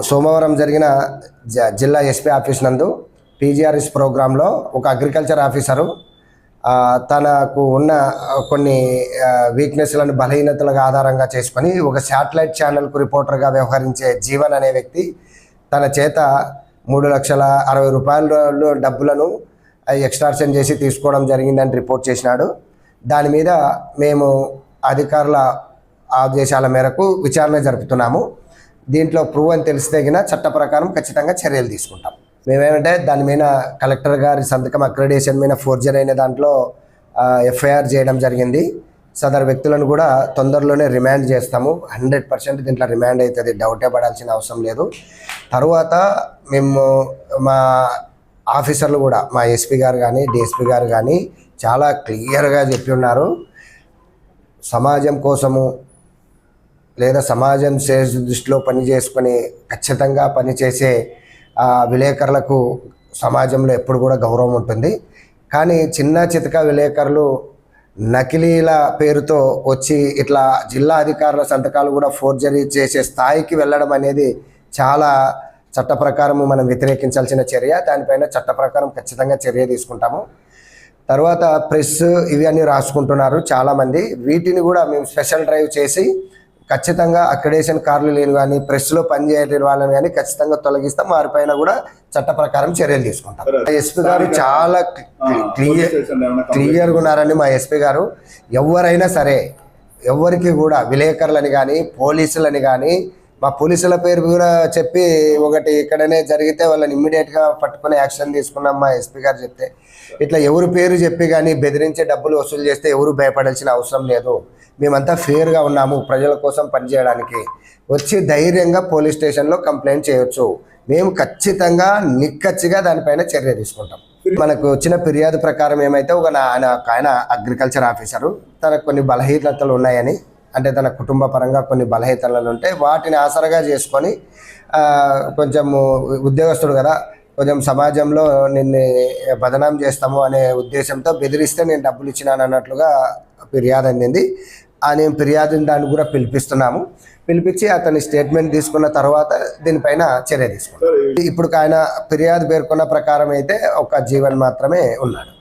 సోమవారం జరిగిన జ- జిల్లా ఎస్పీ ఆఫీస్ నందు పీజీఆర్ఎస్ ప్రోగ్రాంలో ఒక అగ్రికల్చర్ ఆఫీసరు తనకు ఉన్న కొన్ని వీక్నెస్లను బలహీనతలుగా ఆధారంగా చేసుకొని ఒక శాటిలైట్ ఛానల్కు రిపోర్టర్గా వ్యవహరించే జీవన్ అనే వ్యక్తి తన చేత మూడు లక్షల అరవై రూపాయల డబ్బులను ఎక్స్ట్రాక్షన్ చేసి తీసుకోవడం జరిగిందని రిపోర్ట్ చేసినాడు. దాని మీద మేము అధికారుల ఆదేశాల మేరకు విచారణ జరుపుతున్నాము. దీంట్లో ప్రూవ్ అని తెలిస్తే చట్ట ప్రకారం ఖచ్చితంగా చర్యలు తీసుకుంటాం. మేమేమంటే దాని మీద కలెక్టర్ గారి సంతకం అక్రిడేషన్ మీద ఫోర్జర్ అయిన దాంట్లో ఎఫ్ఐఆర్ చేయడం జరిగింది. సదరు వ్యక్తులను కూడా తొందరలోనే రిమాండ్ చేస్తాము. హండ్రెడ్ పర్సెంట్ దీంట్లో రిమాండ్ అవుతుంది డౌటే పడాల్సిన అవసరం లేదు. తరువాత మేము మా ఆఫీసర్లు కూడా మా ఎస్పీ గారు కానీ డిఎస్పీ గారు కానీ చాలా క్లియర్గా చెప్పి ఉన్నారు. సమాజం కోసము లేదా సమాజం శ్రేయస్సు దృష్టిలో పని చేసుకొని ఖచ్చితంగా పనిచేసే విలేకరులకు సమాజంలో ఎప్పుడు కూడా గౌరవం ఉంటుంది. కానీ చిన్న చితక విలేకరులు నకిలీల పేరుతో వచ్చి ఇట్లా జిల్లా అధికారుల సంతకాలు కూడా ఫోర్జరీ చేసే స్థాయికి వెళ్ళడం అనేది చాలా చట్ట ప్రకారం మనం వ్యతిరేకించాల్సిన చర్య. దానిపైన చట్ట ప్రకారం ఖచ్చితంగా చర్య తీసుకుంటాము. తర్వాత ప్రెస్ ఇవి అన్నీ రాసుకుంటున్నారు చాలామంది. వీటిని కూడా మేము స్పెషల్ డ్రైవ్ చేసి ఖచ్చితంగా అక్రిడేషన్ కార్లు లేని కానీ ప్రెస్లో పనిచేయలేని వాళ్ళని కానీ ఖచ్చితంగా తొలగిస్తాం. వారిపైన కూడా చట్ట ప్రకారం చర్యలు తీసుకుంటాం. ఎస్పీ గారు చాలా క్లియర్ క్లియర్గా ఉన్నారండి మా ఎస్పీ గారు. ఎవరైనా సరే ఎవరికి కూడా విలేకరులని కానీ పోలీసులని కానీ మా పోలీసుల పేరు కూడా చెప్పి ఒకటి ఇక్కడనే జరిగితే వాళ్ళని ఇమ్మీడియట్గా పట్టుకుని యాక్షన్ తీసుకున్నాం మా ఎస్పీ గారు చెప్తే. ఇట్లా ఎవరి పేరు చెప్పి కానీ బెదిరించే డబ్బులు వసూలు చేస్తే ఎవరు భయపడాల్సిన అవసరం లేదు. మేమంతా ఫేర్గా ఉన్నాము ప్రజల కోసం పనిచేయడానికి. వచ్చి ధైర్యంగా పోలీస్ స్టేషన్లో కంప్లైంట్ చేయొచ్చు. మేము ఖచ్చితంగా నిక్కచ్చిగా దానిపైన చర్య తీసుకుంటాం. మనకు వచ్చిన ఫిర్యాదు ప్రకారం ఏమైతే ఒక నా- ఆయన ఒక ఆయన అగ్రికల్చర్ ఆఫీసరు తనకు కొన్ని బలహీనతలు ఉన్నాయని అంటే తన కుటుంబ పరంగా కొన్ని బలహీనతలు ఉంటాయి వాటిని ఆసరగా చేసుకొని కొంచెము ఉద్యోగస్తుడు కదా కొంచెం సమాజంలో నిన్ను బదనాం చేస్తాము అనే ఉద్దేశంతో బెదిరిస్తే నేను డబ్బులు ఇచ్చినాను అన్నట్లుగా ఫిర్యాదు అందింది. ఆ నేను ఫిర్యాదుని దాన్ని కూడా పిలిపిస్తున్నాము. పిలిపించి అతని స్టేట్మెంట్ తీసుకున్న తర్వాత దీనిపైన చర్య తీసుకుంటాం ఇప్పుడు ఆయన ఫిర్యాదు పేర్కొన్న ప్రకారం అయితే ఒక జీవన్ మాత్రమే ఉన్నాడు.